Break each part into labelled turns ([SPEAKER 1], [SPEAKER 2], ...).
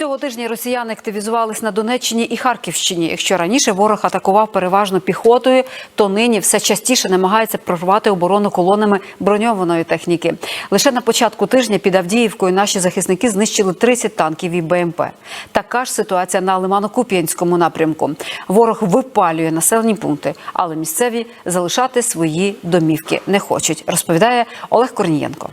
[SPEAKER 1] Цього тижня росіяни активізувались на Донеччині і Харківщині. Якщо раніше ворог атакував переважно піхотою, то нині все частіше намагається прорвати оборону колонами броньованої техніки. Лише на початку тижня під Авдіївкою наші захисники знищили 30 танків і БМП. Така ж ситуація на Лимано-Куп'янському напрямку. Ворог випалює населені пункти, але місцеві залишати свої домівки не хочуть. Розповідає Олег Корнієнко.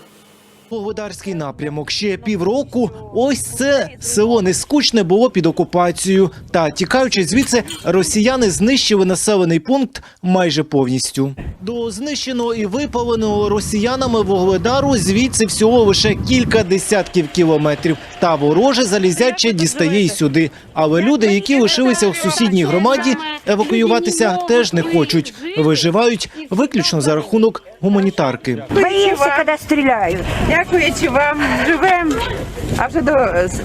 [SPEAKER 2] Павлодарський напрямок ще півроку. Ось це село нескучне було під окупацією. Та тікаючи звідси, росіяни знищили населений пункт майже повністю. До знищеного і випаленого росіянами Вугледару звідси всього лише кілька десятків кілометрів. Та вороже залізяче дістає й сюди. Але люди, які лишилися в сусідній громаді, евакуюватися теж не хочуть. Виживають виключно за рахунок гуманітарки.
[SPEAKER 3] Боимся, когда стреляют.
[SPEAKER 4] Дякуючи вам, живемо, а вже до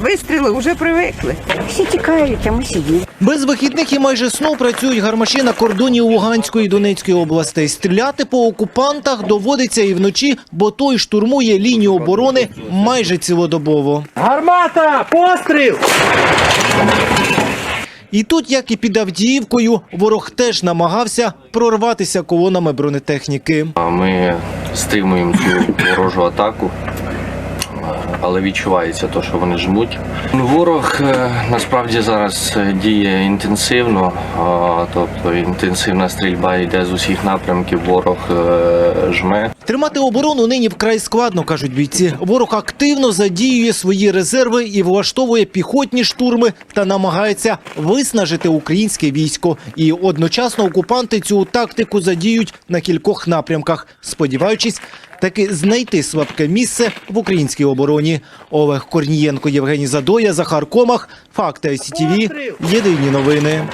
[SPEAKER 4] вистрілу вже привикли.
[SPEAKER 3] Всі тікають, а ми сидимо.
[SPEAKER 2] Без вихідних і майже сну працюють гармаші на кордоні Луганської і Донецької областей. Стріляти по окупантах доводиться і вночі, бо той штурмує лінію оборони майже цілодобово.
[SPEAKER 5] Гармата! Постріл!
[SPEAKER 2] І тут, як і під Авдіївкою, ворог теж намагався прорватися колонами бронетехніки.
[SPEAKER 6] А Ми стримуємо цю ворожу атаку, але відчувається те, що вони жмуть. Ворог е, насправді зараз е, діє інтенсивно, тобто інтенсивна стрільба йде з усіх напрямків. Ворог е, жме.
[SPEAKER 2] Тримати оборону нині вкрай складно, кажуть бійці. Ворог активно задіює свої резерви і влаштовує піхотні штурми та намагається виснажити українське військо. І одночасно окупанти цю тактику задіють на кількох напрямках, сподіваючись таки знайти слабке місце в українській обороні. Олег Корнієнко, Євгеній Задоя, Захар Комах. Факти СІТВ. Єдині новини.